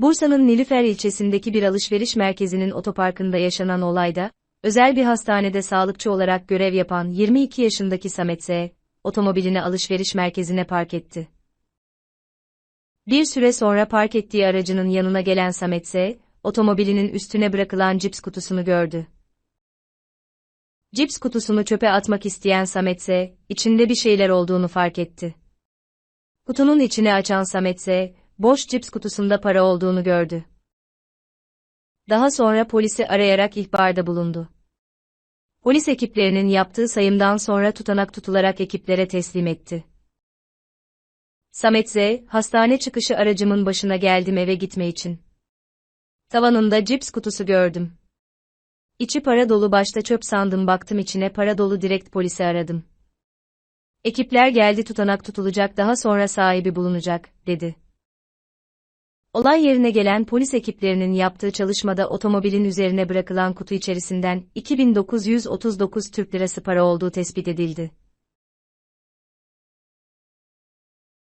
Bursa'nın Nilüfer ilçesindeki bir alışveriş merkezinin otoparkında yaşanan olayda, özel bir hastanede sağlıkçı olarak görev yapan 22 yaşındaki Samet S., otomobilini alışveriş merkezine park etti. Bir süre sonra park ettiği aracının yanına gelen Samet S., otomobilinin üstüne bırakılan cips kutusunu gördü. Cips kutusunu çöpe atmak isteyen Samet S., içinde bir şeyler olduğunu fark etti. Kutunun içini açan Samet S., boş cips kutusunda para olduğunu gördü. Daha sonra polisi arayarak ihbarda bulundu. Polis ekiplerinin yaptığı sayımdan sonra tutanak tutularak ekiplere teslim etti. Samet Z, hastane çıkışı aracımın başına geldim eve gitme için. Tavanında cips kutusu gördüm. İçi para dolu başta çöp sandım baktım içine para dolu direkt polisi aradım. Ekipler geldi tutanak tutulacak daha sonra sahibi bulunacak, dedi. Olay yerine gelen polis ekiplerinin yaptığı çalışmada otomobilin üzerine bırakılan kutu içerisinden 2939 Türk Lirası para olduğu tespit edildi.